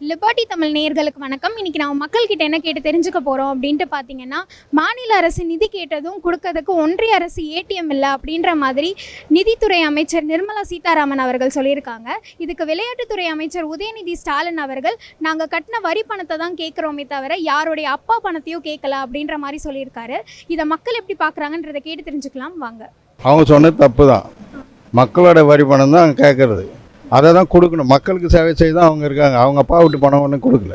Liberty Tamil நேயர்களுக்கு வணக்கம். இன்னைக்கு நம்ம மக்கள்கிட்ட என்ன கேட்டு தெரிஞ்சுக்க போகிறோம் அப்படின்ட்டு பார்த்தீங்கன்னா மாநில அரசு நிதி கேட்டதும் கொடுக்கறதுக்கு ஒன்றிய அரசு ஏடிஎம் இல்லை அப்படின்ற மாதிரி நிதித்துறை அமைச்சர் நிர்மலா சீதாராமன் அவர்கள் சொல்லியிருக்காங்க. இதுக்கு விளையாட்டுத்துறை அமைச்சர் உதயநிதி ஸ்டாலின் அவர்கள் நாங்கள் கட்டின வரி பணத்தை தான் கேட்குறோமே தவிர யாருடைய அப்பா பணத்தையும் கேட்கல அப்படின்ற மாதிரி சொல்லியிருக்காரு. இதை மக்கள் எப்படி பார்க்குறாங்கன்றதை கேட்டு தெரிஞ்சுக்கலாம். வாங்க. அவங்க சொன்னது தப்பு தான். மக்களோட வரி பணம் தான் கேட்குறது. அதை தான் கொடுக்கணும். மக்களுக்கு சேவை செய்ய தான் அவங்க இருக்காங்க. அவங்க அப்பா விட்டு பணம் ஒன்றும் கொடுக்கல.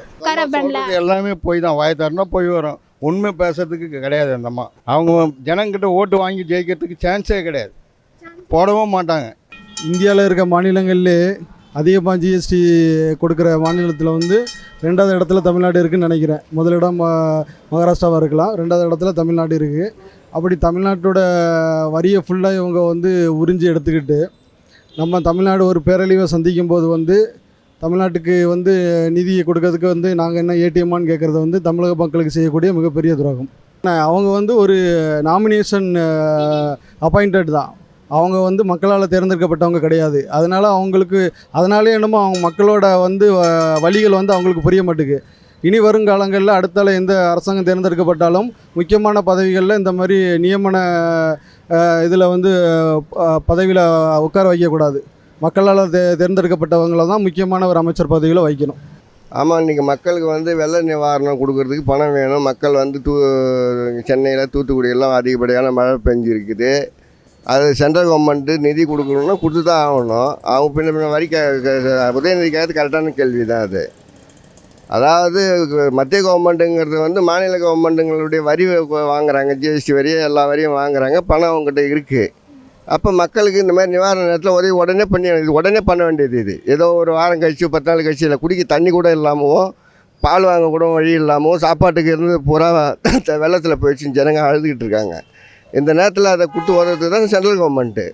எல்லாமே போய் தான். வாய் தரணும் போய் வரும். உண்மை பேசுறதுக்கு கிடையாது அந்த அம்மா. அவங்க ஜனங்கிட்ட ஓட்டு வாங்கி ஜெயிக்கிறதுக்கு சான்ஸே கிடையாது. போடவும் மாட்டாங்க. இந்தியாவில் இருக்க மாநிலங்கள்லே அதிகமாக ஜிஎஸ்டி கொடுக்குற மாநிலத்தில் வந்து ரெண்டாவது இடத்துல தமிழ்நாடு இருக்குன்னு நினைக்கிறேன். முதலிடம் ம- மகாராஷ்டிராவாக இருக்கலாம். ரெண்டாவது இடத்துல தமிழ்நாடு இருக்குது அப்படி தமிழ்நாட்டோட வரியை ஃபுல்லாக இவங்க வந்து உறிஞ்சி எடுத்துக்கிட்டு நம்ம தமிழ்நாடு ஒரு பேரழிவை சந்திக்கும் போது வந்து தமிழ்நாட்டுக்கு வந்து நிதியை கொடுக்கறதுக்கு வந்து நாங்கள் என்ன ஏடிஎம்மான்னு கேட்குறது வந்து தமிழக மக்களுக்கு செய்யக்கூடிய மிகப்பெரிய துரோகம். அவங்க வந்து ஒரு நாமினேஷன் அப்பாயிண்டட் தான். அவங்க வந்து மக்களால் தேர்ந்தெடுக்கப்பட்டவங்க கிடையாது. அதனால் அவங்களுக்கு அதனாலே என்னமோ அவங்க மக்களோட வந்து வ- வழிகள் வந்து அவங்களுக்கு புரிய மாட்டுக்கு. இனி வருங்காலங்களில் அடுத்தால எந்த அரசாங்கம் தேர்ந்தெடுக்கப்பட்டாலும் முக்கியமான பதவிகளில் இந்த மாதிரி நியமன இதில் வந்து பதவியில் உட்கார வைக்கக்கூடாது. மக்களால் தே தேர்ந்தெடுக்கப்பட்டவங்கள தான் முக்கியமான ஒரு அமைச்சர் பதவியில் வைக்கணும். ஆமாம் இன்றைக்கி மக்களுக்கு வந்து வெள்ள நிவாரணம் கொடுக்கறதுக்கு பணம் வேணும். மக்கள் வந்து தூ சென்னையில் தூத்துக்குடியெல்லாம் அதிகப்படியான மழை பெஞ்சிருக்குது. அது சென்ட்ரல் கவர்மெண்ட்டு நிதி கொடுக்கணுன்னா கொடுத்து தான் ஆகணும். அவங்க பின்ன பின்ன வரி க க- கரெக்டான கேள்வி தான் அது. அதாவது மத்திய கவர்மெண்ட்டுங்கிறது வந்து மாநில கவர்மெண்ட்டுங்களுடைய வரி வாங்குறாங்க. ஜிஎஸ்டி வரி எல்லா வரியும் வாங்குறாங்க. பணம் அவங்ககிட்ட இருக்குது அப்போ மக்களுக்கு இந்த மாதிரி நிவாரண நேரத்தில் உதவி உடனே பண்ணி இது உடனே பண்ண வேண்டியது இது. ஏதோ ஒரு வாரம் கழிச்சு பத்து நாள் கழிச்சு இல்லை குடிக்க தண்ணி கூட இல்லாமவும் பால் வாங்க கூட வழி இல்லாமல் சாப்பாட்டுக்கு இருந்து பூரா வெள்ளத்தில் போயிடுச்சுன்னு ஜனங்க அழுதுகிட்டு இருக்காங்க. இந்த நேரத்தில் அதை கொடுத்து உதவுறது தான் சென்ட்ரல் கவர்மெண்ட்டு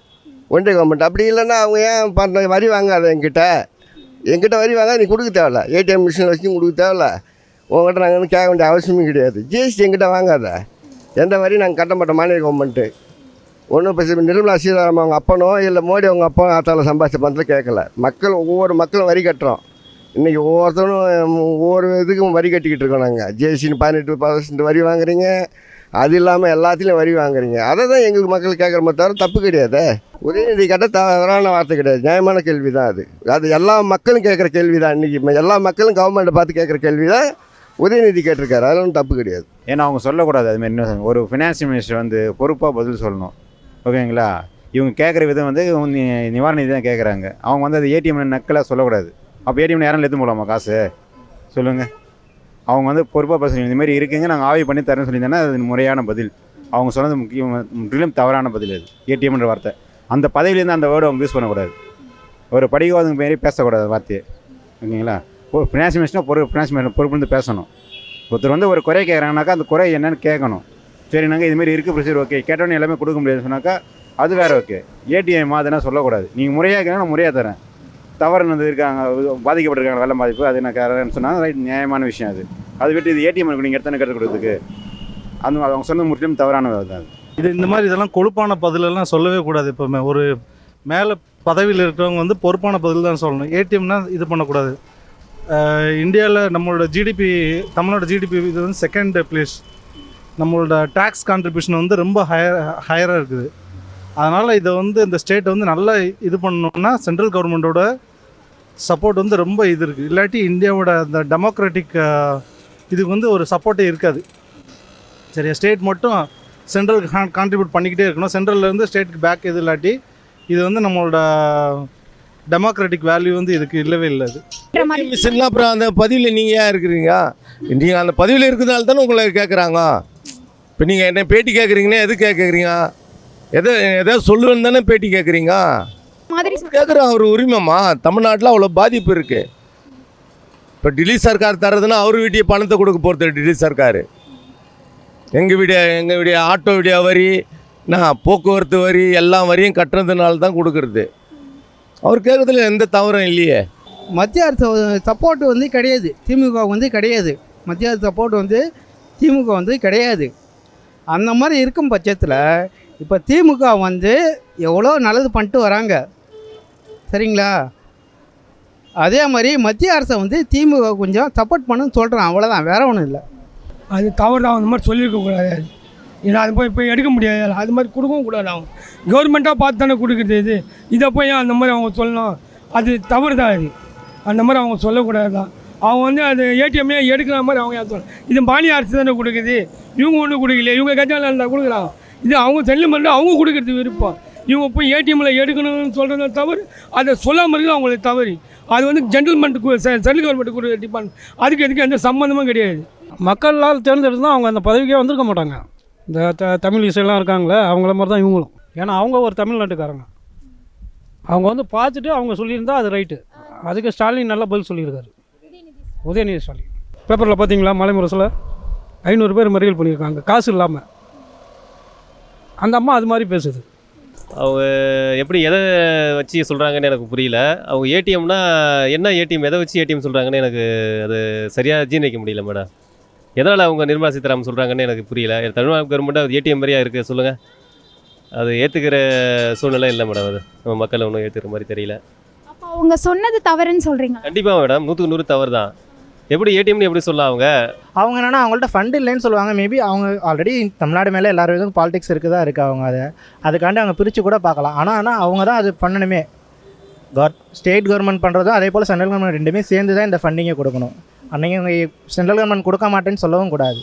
ஒன்றிய கவர்மெண்ட் அப்படி இல்லைன்னா அவங்க ஏன் பண்ண வரி வாங்காத என்கிட்ட? எங்கிட்ட வரி வாங்க நீ கொடுக்க தேவையில்ல. ஏடிஎம் மிஷின் வச்சு கொடுக்க தேவையில்ல. உங்கள்கிட்ட நாங்கள் வந்து கேட்க வேண்டிய அவசியமும் கிடையாது. ஜிஎஸ்டி எங்கிட்ட வாங்காத. எந்த வரி நாங்கள் கட்ட மாட்டோம் மாநில கவர்மெண்ட்டு ஒன்றும் இப்போ நிர்மலா சீதாராமன் அவங்க அப்பனோ இல்லை மோடி அவங்க அப்பா அத்தால சம்பாதிச்ச பணத்தில் கேட்கல. மக்கள் ஒவ்வொரு மக்களும் வரி கட்டுறோம். இன்றைக்கி ஒவ்வொருத்தரும் ஒவ்வொரு இதுக்கும் வரி கட்டிக்கிட்டு இருக்கோம் நாங்கள் ஜிஎஸ்டின்னு பதினெட்டு பர்சன்ட் வரி வாங்குறீங்க. அது இல்லாமல் எல்லாத்துலேயும் வரி வாங்குறீங்க. அதை தான் எங்களுக்கு மக்கள் கேட்குறமே தவிர தப்பு கிடையாது. உதயநிதி கேட்டால் தவறான வார்த்தை கிடையாது. நியாயமான கேள்வி தான் அது. அது எல்லா மக்களும் கேட்குற கேள்வி தான் இன்றைக்கி எல்லா மக்களும் கவர்மெண்ட்டை பார்த்து கேட்குற கேள்வி தான் உதயநிதி கேட்டிருக்காரு. அதெல்லாம் ஒன்றும் தப்பு கிடையாது. ஏன்னா அவங்க சொல்லக்கூடாது. அதுமாரி இன்னும் ஒரு ஃபினான்ஸ் மினிஸ்டர் வந்து பொறுப்பாக பதில் சொல்லணும். ஓகேங்களா? இவங்க கேட்குற விதம் வந்து நிவாரணி நிவாரண நிதி தான் கேட்குறாங்க அவங்க வந்து அது ஏடிஎம் நக்கலாக சொல்லக்கூடாது. அப்போ ஏடிஎம் யாரும் எடுத்து போகலாமா காசு? சொல்லுங்கள் அவங்க வந்து பொறுப்பாக பேசுகிறீங்க இந்தமாரி இருக்குங்க நாங்கள் ஆய்வு பண்ணி தரேன்னு சொல்லியிருந்தேன்னா அது முறையான பதில். அவங்க சொன்னது முக்கியம் முற்றிலும் தவறான பதில் அது ஏடிஎம்ன்ற வார்த்தை. அந்த பதவியிலேருந்து அந்த வேர்டு அவங்க யூஸ் பண்ணக்கூடாது. ஒரு படிக்காதவங்க மாரி பேசக்கூடாது வார்த்தையை. ஓகேங்களா? ஃபினான்ஸ் மினிஸ்டர் பொறு ஃபினான்ஸ் மினிஸ்டர் பொறுப்பு வந்து பேசணும். ஒருத்தர் வந்து ஒரு குறை கேட்குறாங்கனாக்கா அந்த குறை என்னன்னு கேட்கணும் சரி நாங்கள் இதுமாரி இருக்குது ப்ரொசீஜர் ஓகே கேட்டோன்னே எல்லாமே கொடுக்க முடியாதுன்னு சொன்னாக்கா அது வேறு ஓகே ஏடிஎம் அதெல்லாம் சொல்லக்கூடாது. நீங்கள் முறையாக கேட்கணும் நான் முறையாக தரேன். தவறு வந்து இருக்காங்க பாதிக்கப்பட்டிருக்காங்க வெள்ள பாதிப்பு. அது நான் கரெக்டானு சொன்னால் ரைட் நியாயமான விஷயம் அது. அது விட்டு இது ஏடிஎம் இருக்கு நீங்கள் எடுத்தானே கற்றுக் கொடுக்குறதுக்கு அந்த அவங்க சொன்ன முற்றிலும் தவறான தான் அது. இது இந்த மாதிரி இதெல்லாம் கொழுப்பான பதிலெல்லாம் சொல்லவே கூடாது எப்போவுமே. ஒரு மேலே பதவியில் இருக்கிறவங்க வந்து பொறுப்பான பதில் தான் சொல்லணும். ஏடிஎம்னா இது பண்ணக்கூடாது. இந்தியாவில் நம்மளோட ஜிடிபி தமிழோட ஜிடிபி இது வந்து செகண்ட் பிளேஸ் நம்மளோட டேக்ஸ் கான்ட்ரிபியூஷன் வந்து ரொம்ப ஹையர் ஹையராக இருக்குது. அதனால் இதை வந்து இந்த ஸ்டேட்டை வந்து நல்லா இது பண்ணணும்னா சென்ட்ரல் கவர்மெண்ட்டோட சப்போர்ட் வந்து ரொம்ப இது இருக்குது இல்லாட்டி இந்தியாவோட அந்த டெமோக்ராட்டிக் இதுக்கு வந்து ஒரு சப்போர்ட்டே இருக்காது. சரியா? ஸ்டேட் மட்டும் சென்ட்ரலுக்கு கான்ட்ரிபியூட் பண்ணிக்கிட்டே இருக்கணும். சென்ட்ரல்லேருந்து ஸ்டேட்டுக்கு பேக் இது இல்லாட்டி இது வந்து நம்மளோட டெமோக்ராட்டிக் வேல்யூ வந்து இதுக்கு இல்லவே இல்லை அது. மிஷின்லாம் அப்புறம் அந்த பதிவில் நீங்கள் ஏன் இருக்கிறீங்க? நீங்கள் அந்த பதிவில் இருக்கிறதால தானே உங்களை கேட்குறாங்க இப்போ நீங்கள் என்ன பேட்டி கேட்குறீங்கன்னா எது கேட்குறீங்க எதை எதாவது சொல்லுவேன்னு தானே பேட்டி கேட்குறீங்க மாதிரி கேட்குற ஒரு உரிமைம்மா. தமிழ்நாட்டில் அவ்வளோ பாதிப்பு இருக்குது இப்போ டெல்லி சர்க்கார் தர்றதுன்னா அவர் வீட்டிய பணத்தை கொடுக்க போகிறது டெல்லி சர்க்கார். எங்கள் வீடிய எங்கள் வீடிய ஆட்டோ வீடியோ வரி நான் போக்குவரத்து வரி எல்லா வரியும் கட்டுறதுனால தான் கொடுக்குறது. அவர் கேட்குறதுல எந்த தவறும் இல்லையே. மத்திய அரசு சப்போர்ட் வந்து கிடையாது. திமுக வந்து கிடையாது. மத்திய அரசு சப்போர்ட் வந்து திமுக வந்து கிடையாது. அந்த மாதிரி இருக்கும் பட்சத்தில் இப்போ திமுக வந்து எவ்வளோ நல்லது பண்ணிட்டு வராங்க. சரிங்களா? அதே மாதிரி மத்திய அரசை வந்து திமுக கொஞ்சம் சப்போர்ட் பண்ணுன்னு சொல்கிறேன் அவ்வளோதான் வேற ஒன்றும் இல்லை. அது தவறு தான் அந்த மாதிரி சொல்லியிருக்கக்கூடாது அது. ஏன்னா அது போய் போய் எடுக்க முடியாது. அது மாதிரி கொடுக்கவும் கூடாது அவங்க. கவர்மெண்ட்டாக பார்த்து தானே கொடுக்குறது இது. இதை போய் அந்த மாதிரி அவங்க சொல்லணும்? அது தவறு தான் அது அந்த மாதிரி அவங்க சொல்லக்கூடாது தான் அவங்க வந்து அது ஏடிஎம்மே எடுக்கிற மாதிரி அவங்க ஏன் சொல்லணும் இது மாநில அரசு தானே கொடுக்குது. இவங்க ஒன்றும் கொடுக்கல இவங்க கஜாவில் இருந்தால் கொடுக்குறாங்க. இது அவங்க செல்லுமெண்ட் அவங்க கொடுக்குறது விருப்பம். இவங்க போய் ஏடிஎம்மில் எடுக்கணும்னு சொல்கிறது தவறு. அதை சொல்லாமல் இருக்குது அவங்களுக்கு தவறு. அது வந்து ஜென்டில்மெண்ட்டுக்கு சென்ட்ரல் கவர்மெண்ட்டுக்கு டிபார்ட்மெண்ட் அதுக்கு எதுக்கு எந்த சம்மந்தமும் கிடையாது. மக்களால் தேர்ந்தெடுத்து தான் அவங்க அந்த பதவிக்கே வந்திருக்க மாட்டாங்க. இந்த த தமிழ் இசையெல்லாம் இருக்காங்களே அவங்கள மாதிரி தான் இவங்களும். ஏன்னா அவங்க ஒரு தமிழ்நாட்டுக்காரங்க. அவங்க வந்து பார்த்துட்டு அவங்க சொல்லியிருந்தா அது ரைட்டு அதுக்கு ஸ்டாலின் நல்லா பதில் சொல்லியிருக்காரு. உதயநிதி ஸ்டாலின். பேப்பரில் பார்த்தீங்களா மலை முரசில்? ஐநூறு பேர் மறியல் பண்ணியிருக்காங்க. காசு இல்லாமல் அந்த அம்மா அது மாதிரி பேசுது. அவங்க எப்படி எதை வச்சு சொல்கிறாங்கன்னு எனக்கு புரியல. அவங்க ஏடிஎம்னா என்ன ஏடிஎம் எதை வச்சு ஏடிஎம் சொல்கிறாங்கன்னு எனக்கு அது சரியாக ஜீர்ணிக்க முடியல மேடம். எதனால் அவங்க நிர்மலா சீதாராமன் சொல்கிறாங்கன்னு எனக்கு புரியல. தமிழ்நாடு கவர்மெண்ட் அது ஏடிஎம் மாதிரியா இருக்குது சொல்லுங்கள் அது ஏற்றுக்கிற சூழ்நிலை இல்லை மேடம் அது. நம்ம மக்கள் ஒன்றும் ஏற்றுக்கிற மாதிரி தெரியல. அப்போ அவங்க சொன்னது தவறுன்னு சொல்கிறீங்க கண்டிப்பாக மேடம். நூற்றுக்கு நூறு தவறு தான் எப்படி ஏடிஎம்னு எப்படி சொல்லலாம் அவங்க? அவங்க என்னன்னா அவங்கள்ட்ட ஃபண்ட் இல்லைன்னு சொல்லுவாங்க. மேபி அவங்க ஆல்ரெடி தமிழ்நாடு மேலே எல்லார் இதுவும் பாலிடிக்ஸ் இருக்குதா இருக்குது அவங்க அதை. அதுக்காண்டி அவங்க பிரித்து கூட பார்க்கலாம். ஆனால் ஆனால் அவங்க தான் அது பண்ணணுமே. கவர் ஸ்டேட் கவர்மெண்ட் பண்ணுறதும் அதே போல் சென்ட்ரல் கவர்மெண்ட் ரெண்டுமே சேர்ந்து தான் இந்த ஃபண்டிங்கை கொடுக்கணும். அன்றைக்கி அவங்க சென்ட்ரல் கவர்மெண்ட் கொடுக்க மாட்டேன்னு சொல்லவும் கூடாது.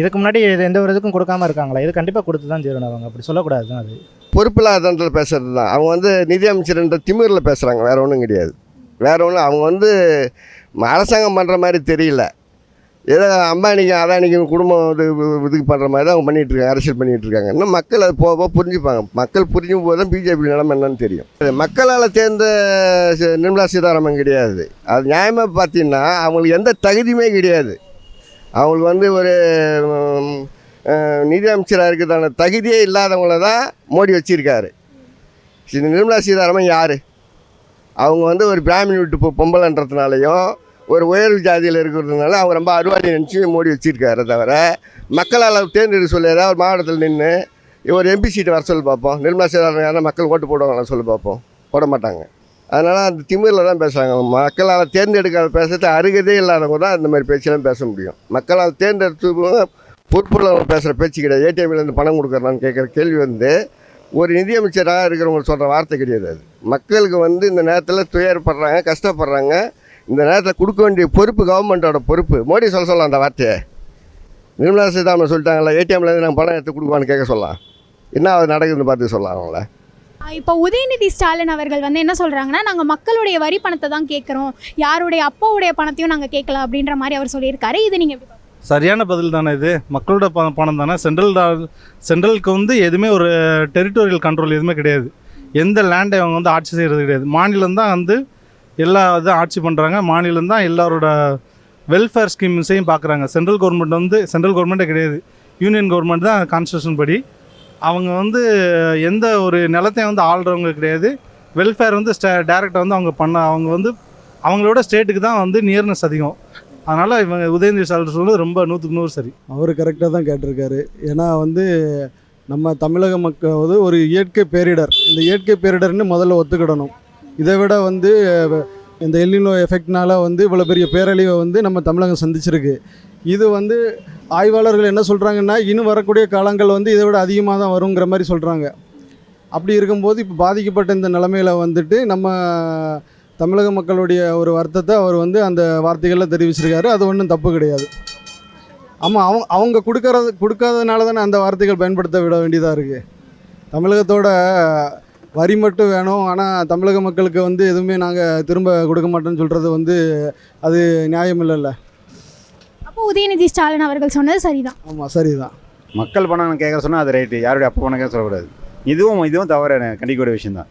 இதுக்கு முன்னாடி இது எந்த ஒரு இதுக்கும் கொடுக்காம இருக்காங்களா? இது கண்டிப்பாக கொடுத்து தான் தீரணும் அவங்க. அப்படி சொல்லக்கூடாது தான் அது. பொறுப்பில்லாதன்றில் பேசுறது தான். அவங்க வந்து நிதி அமைச்சர்ன்ற திமிரில் பேசுகிறாங்க வேற ஒன்றும் கிடையாது. வேற ஒன்றும் அவங்க வந்து அரசாங்கம் பண்ணுற மாதிரி தெரியல. ஏதோ அம்பானிக்கு அதானிக்கு குடும்பம் இது இதுக்கு பண்ணுற மாதிரி தான் அவங்க பண்ணிகிட்டு இருக்காங்க அரசியல் பண்ணிகிட்டு இருக்காங்க. இன்னும் மக்கள் அது போக போக புரிஞ்சுப்பாங்க. மக்கள் புரிஞ்சும் போது தான் பிஜேபி நிலைமை என்னன்னு தெரியும். மக்களால் தேர்ந்த நிர்மலா சீதாராமன் கிடையாது. அது நியாயமாக பார்த்தீங்கன்னா அவங்களுக்கு எந்த தகுதியுமே கிடையாது. அவங்களுக்கு வந்து ஒரு நிதியமைச்சராக நிதி அமைச்சராக இருக்கிறதான தகுதியே இல்லாதவங்கள தான் மோடி வச்சிருக்காரு. நிர்மலா சீதாராமன் யார்? அவங்க வந்து ஒரு பிராமின் வீட்டு பொ- பொம்பளைன்றதுனாலையும் ஒரு உயர்வு ஜாதியில் இருக்கிறதுனால அவங்க ரொம்ப அருவாளி நினச்சி மோடி வச்சிருக்காரு தவிர மக்களால் தேர்ந்தெடுக்க சொல்லி ஏதாவது ஒரு மாவட்டத்தில் நின்று ஒரு எம்பி சீட்டு வர சொல்லி பார்ப்போம். நிர்மலா சீதாராமன் யாரும் மக்கள் ஓட்டு போடுவாங்களா சொல்லி பார்ப்போம். போட மாட்டாங்க. அதனால் அந்த திமிரில் தான் பேசுகிறாங்க மக்களால் தேர்ந்தெடுக்காத பேசுறது அருகதே இல்லாதவங்க தான் இந்த மாதிரி பேச்செல்லாம் பேச முடியும். மக்களால் தேர்ந்தெடுத்து பொறுப்புள்ளவங்க பேசுகிற பேச்சு கிடையாது. ஏடிஎம்லேருந்து பணம் கொடுக்குறான்னு கேட்குற கேள்வி வந்து ஒரு நிதியமைச்சராக இருக்கிறவங்க சொல்கிற வார்த்தை கிடையாது அது. மக்களுக்கு வந்து இந்த நேரத்தில் துயரப்படுறாங்க கஷ்டப்படுறாங்க. இந்த நேரத்தில் கொடுக்க வேண்டிய பொறுப்பு கவர்மெண்ட்டோட பொறுப்பு. மோடி சொல்ல சொல்லலாம் அந்த வார்த்தையை. நிர்மலா சீதாராமன் சொல்லிட்டாங்களா ஏடிஎம்லேருந்து நாங்கள் பணம் எடுத்து கொடுக்குவான்னு கேட்க சொல்லலாம். என்ன அது நடக்குதுன்னு பார்த்து சொல்லலாம் அவங்கள. இப்போ உதயநிதி ஸ்டாலின் அவர்கள் வந்து என்ன சொல்கிறாங்கன்னா நாங்கள் மக்களுடைய வரி பணத்தை தான் கேட்குறோம். யாருடைய அப்பாவுடைய பணத்தையும் நாங்கள் கேட்கல அப்படின்ற மாதிரி அவர் சொல்லியிருக்காரு. இது நீங்கள் சரியான பதில் தானே இது? மக்களோட ப பணம் தானே? சென்ட்ரல் சென்ட்ரலுக்கு வந்து எதுவுமே ஒரு டெரிட்டோரியல் கண்ட்ரோல் எதுவுமே கிடையாது. எந்த லேண்டை அவங்க வந்து ஆட்சி செய்கிறது கிடையாது. மாநிலம் தான் வந்து எல்லா இதுவும் ஆட்சி பண்ணுறாங்க மாநிலம் தான் எல்லாரோட வெல்ஃபேர் ஸ்கீம்ஸையும் பார்க்குறாங்க சென்ட்ரல் கவர்மெண்ட் வந்து சென்ட்ரல் கவர்மெண்ட்டே கிடையாது. யூனியன் கவர்மெண்ட் தான் கான்ஸ்டியூஷன் படி. அவங்க வந்து எந்த ஒரு நிலத்தையும் வந்து ஆள்றவங்க கிடையாது. வெல்ஃபேர் வந்து ஸ்டே டேரெக்டாக வந்து அவங்க பண்ண அவங்க வந்து அவங்களோட ஸ்டேட்டுக்கு தான் வந்து நியர்னஸ் அதிகம். அதனால் இவங்க உதயநிதி ஸ்டாலின் சொல்றது ரொம்ப நூற்றுக்கு நூறு சரி. அவர் கரெக்டாக தான் கேட்டிருக்காரு. ஏன்னா வந்து நம்ம தமிழக மக்கள் வந்து ஒரு இயற்கை பேரிடர். இந்த இயற்கை பேரிடர்னு முதல்ல ஒத்துக்கிடணும். இதை விட வந்து இந்த எல்லினோ எஃபெக்ட்னால வந்து இவ்வளோ பெரிய பேரழிவை வந்து நம்ம தமிழகம் சந்திச்சிருக்கு. இது வந்து ஆய்வாளர்கள் என்ன சொல்கிறாங்கன்னா இன்னும் வரக்கூடிய காலங்கள் வந்து இதை விட அதிகமாக தான் வருங்கிற மாதிரி சொல்கிறாங்க அப்படி இருக்கும்போது இப்போ பாதிக்கப்பட்ட இந்த நிலமையில வந்துட்டு நம்ம தமிழக மக்களுடைய ஒரு வருத்தத்தை அவர் வந்து அந்த வார்த்தைகளில் தெரிவிச்சிருக்காரு. அது ஒன்றும் தப்பு கிடையாது. ஆமாம் அவங்க அவங்க கொடுக்கறது கொடுக்காதனால தானே அந்த வார்த்தைகள் பயன்படுத்த விட வேண்டியதாக இருக்குது தமிழகத்தோட வரி மட்டும் வேணும். ஆனால் தமிழக மக்களுக்கு வந்து எதுவுமே நாங்கள் திரும்ப கொடுக்க மாட்டோம்னு சொல்கிறது வந்து அது நியாயம் இல்லைல்ல. அப்போ உதயநிதி ஸ்டாலின் அவர்கள் சொன்னது சரிதான். ஆமாம் சரிதான். மக்கள் பணம் கேட்குற சொன்னால் அது ரைட்டு யாருடைய அப்பா பணம் கேட்க சொல்லக்கூடாது. இதுவும் இதுவும் தவறு. கண்டிக்கக்கூடிய விஷயம் தான்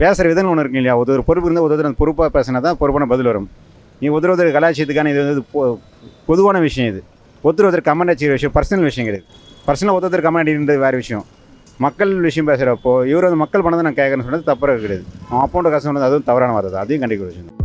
பேசுகிற விதம் ஒன்று இருக்கு இல்லையா? ஒரு பொறுப்பு இருந்தால் ஒருத்தர் அந்த பொறுப்பாக பேசினா தான் பொறுப்பான பதில் வரும். நீ ஒருத்தர் ஒருத்தர் கலாச்சாரத்துக்கான இது வந்து பொதுவான விஷயம் இது. ஒருத்தர் ஒருத்தர் கமெண்ட் அடிக்கிற விஷயம் பர்சனல் விஷயம் கிடையாது. பர்சனல் ஒருத்தர் கமெண்ட் அடிக்கிறது வேறு விஷயம். மக்கள் விஷயம் பேசுகிறப்போ இவர் வந்து மக்கள் பண்ணதை நான் கேட்குறேன்னு சொன்னது தப்பாக கிடையாது. அவன் அப்போண்ட காசு சொன்னது அதுவும் தவறான வார்த்தை அதையும் கண்டிப்பாக விஷயம்